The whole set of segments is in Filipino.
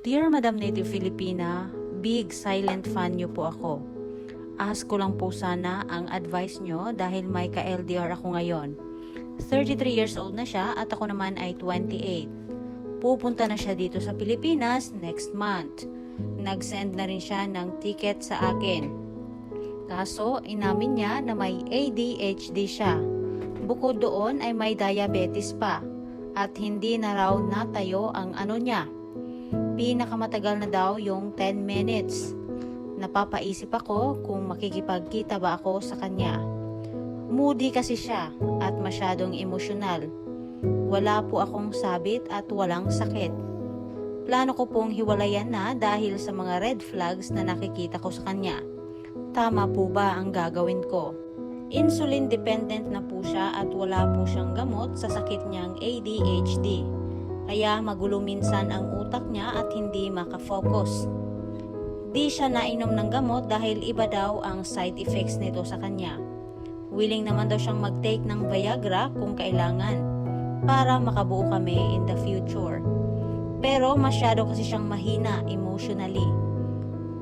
Dear Madam Native Filipina, big silent fan niyo po ako. Ask ko lang po sana ang advice nyo dahil may ka-LDR ako ngayon. 33 years old na siya at ako naman ay 28. Pupunta na siya dito sa Pilipinas next month. Nag-send na rin siya ng ticket sa akin. Kaso, inamin niya na may ADHD siya. Bukod doon ay may diabetes pa at hindi na raw natayo ang ano niya. Pinakamatagal na daw yung 10 minutes. Napapaisip ako kung makikipagkita ba ako sa kanya. Moody kasi siya at masyadong emosyonal. Wala po akong sabit at walang sakit. Plano ko pong hiwalayan na dahil sa mga red flags na nakikita ko sa kanya. Tama po ba ang gagawin ko? Insulin dependent na po siya at wala po siyang gamot sa sakit niyang ADHD. Kaya magulo minsan ang utak niya at hindi makafocus. Di siya nainom ng gamot dahil iba daw ang side effects nito sa kanya. Willing naman daw siyang mag-take ng Viagra kung kailangan para makabuo kami in the future. Pero masyado kasi siyang mahina emotionally.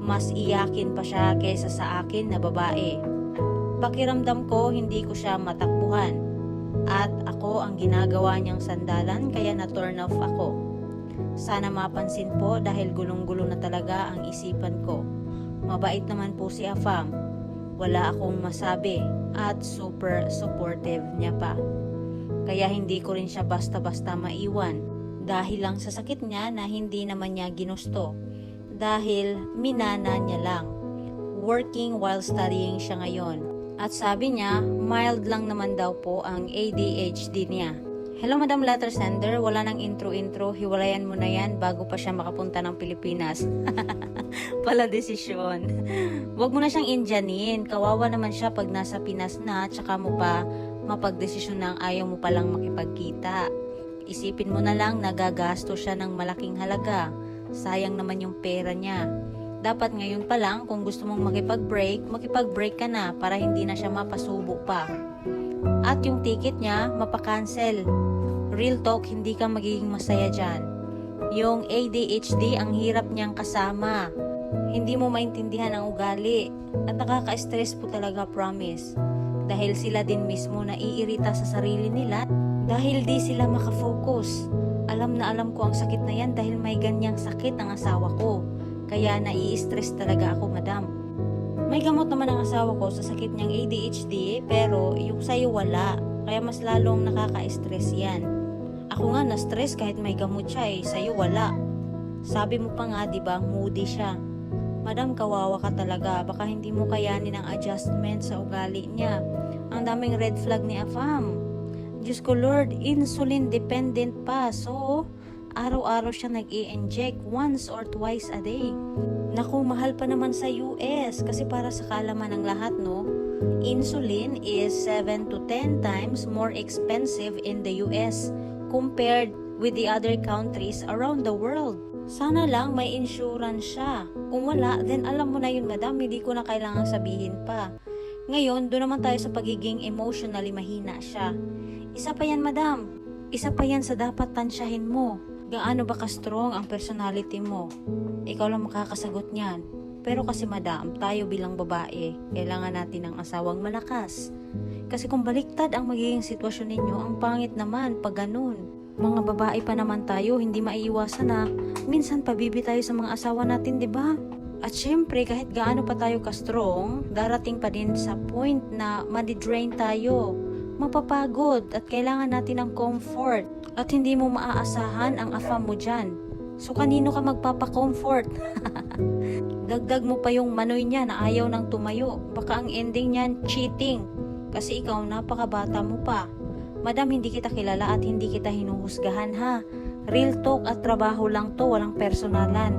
Mas iyakin pa siya kaysa sa akin na babae. Pakiramdam ko hindi ko siya matakbuhan at ako ang ginagawa niyang sandalan kaya na-turn off ako. Sana mapansin po dahil gulong-gulo na talaga ang isipan ko. Mabait naman po si Afam. Wala akong masabi at super supportive niya pa. Kaya hindi ko rin siya basta-basta maiwan dahil lang sa sakit niya na hindi naman niya ginusto. Dahil minana niya lang. Working while studying siya ngayon. At sabi niya, mild lang naman daw po ang ADHD niya. Hello Madam Letter Sender, wala nang intro-intro, hiwalayan mo na yan bago pa siya makapunta ng Pilipinas. Pala desisyon. Huwag mo na siyang indyanin, kawawa naman siya pag nasa Pinas na, tsaka mo pa mapagdesisyon ng ayaw mo palang makipagkita. Isipin mo na lang nagagasto siya ng malaking halaga. Sayang naman yung pera niya. Dapat ngayon pa lang kung gusto mong makipag-break, makipag-break ka na para hindi na siya mapasubo pa. At yung ticket niya, mapakancel. Real talk, hindi ka magiging masaya dyan. Yung ADHD, ang hirap niyang kasama. Hindi mo maintindihan ang ugali. At nakaka-stress po talaga, promise. Dahil sila din mismo naiirita sa sarili nila dahil di sila makafocus. Alam na alam ko ang sakit na yan dahil may ganyang sakit ang asawa ko. Kaya nai-stress talaga ako, madam. May gamot naman ang asawa ko sa sakit niyang ADHD, pero yung sa'yo wala. Kaya mas lalong nakaka-stress yan. Ako nga na-stress kahit may gamot siya eh, sa'yo wala. Sabi mo pa nga, di ba, moody siya. Madam, kawawa ka talaga. Baka hindi mo kayanin ang adjustment sa ugali niya. Ang daming red flag ni Afam. Diyos ko Lord, insulin dependent pa. So, araw-araw siya nag inject once or twice a day. Naku, mahal pa naman sa US kasi para sa kalaman ng lahat, no? Insulin is 7 to 10 times more expensive in the US compared with the other countries around the world. Sana lang may insurance siya. Kung wala, then alam mo na yun, madam, hindi ko na kailangang sabihin pa. Ngayon, doon naman tayo sa pagiging emotionally mahina siya. Isa pa yan, madam. Isa pa yan sa dapat tansyahin mo. Gaano ba ka-strong ang personality mo? Ikaw lang makakasagot niyan. Pero kasi madam, tayo bilang babae, kailangan natin ng asawang malakas. Kasi kung baliktad ang magiging sitwasyon ninyo, ang pangit naman pag ganun. Mga babae pa naman tayo, hindi maiiwasan na minsan pabibi tayo sa mga asawa natin, di ba? At syempre, kahit gaano pa tayo ka-strong, darating pa din sa point na madidrain tayo. Mapapagod at kailangan natin ng comfort. At hindi mo maaasahan ang afam mo dyan. So, kanino ka magpapa-comfort? Dagdag mo pa yung manoy niya na ayaw nang tumayo. Baka ang ending niyan, cheating. Kasi ikaw, napakabata mo pa. Madam, hindi kita kilala at hindi kita hinuhusgahan ha. Real talk at trabaho lang to, walang personalan.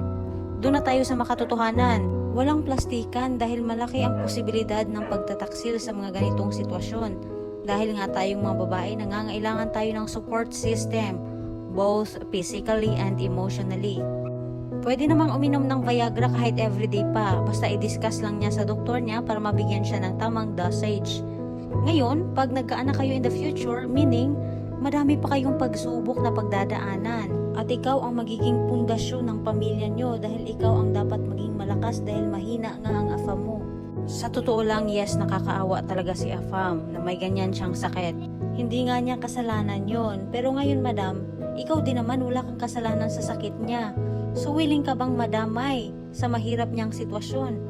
Doon na tayo sa makatotohanan. Walang plastikan dahil malaki ang posibilidad ng pagtataksil sa mga ganitong sitwasyon. Dahil nga tayong mga babae, nangangailangan tayo ng support system, both physically and emotionally. Pwede namang uminom ng Viagra kahit everyday pa, basta i-discuss lang niya sa doktor niya para mabigyan siya ng tamang dosage. Ngayon, pag nagkaanak kayo in the future, meaning, madami pa kayong pagsubok na pagdadaanan. At ikaw ang magiging pundasyon ng pamilya nyo dahil ikaw ang dapat maging malakas dahil mahina nga ang. Sa totoo lang, yes, nakakaawa talaga si Afam na may ganyan siyang sakit. Hindi nga niya kasalanan yon. Pero ngayon, madam, ikaw din naman wala kang kasalanan sa sakit niya. So willing ka bang madamay sa mahirap niyang sitwasyon?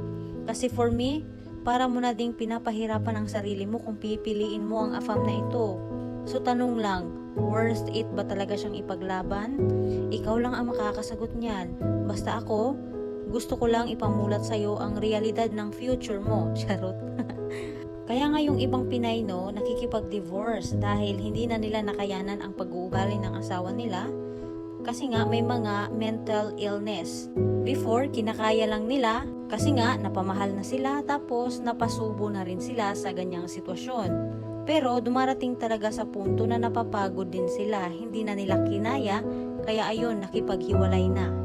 Kasi for me, para mo na ding pinapahirapan ang sarili mo kung pipiliin mo ang afam na ito. So tanong lang, worth it ba talaga siyang ipaglaban? Ikaw lang ang makakasagot niyan. Basta ako, gusto ko lang ipamulat sa'yo ang realidad ng future mo. Charot. Kaya nga yung ibang Pinay no, nakikipag-divorce dahil hindi na nila nakayanan ang pag-uugali ng asawa nila kasi nga may mga mental illness. Before, kinakaya lang nila kasi nga napamahal na sila tapos napasubo na rin sila sa ganyang sitwasyon. Pero dumarating talaga sa punto na napapagod din sila, hindi na nila kinaya, kaya ayun, nakipaghiwalay na.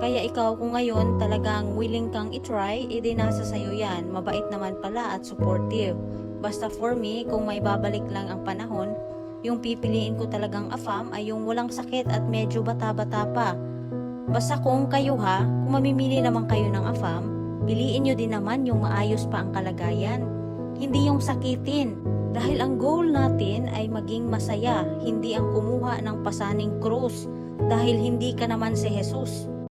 Kaya ikaw kung ngayon talagang willing kang itry, edi nasa sayo yan. Mabait naman pala at supportive. Basta for me, kung may babalik lang ang panahon, yung pipiliin ko talagang afam ay yung walang sakit at medyo bata-bata pa. Basta kung kayo ha, kung mamimili naman kayo ng afam, piliin nyo din naman yung maayos pa ang kalagayan. Hindi yung sakitin. Dahil ang goal natin ay maging masaya, hindi ang kumuha ng pasaning krus. Dahil hindi ka naman si Jesus.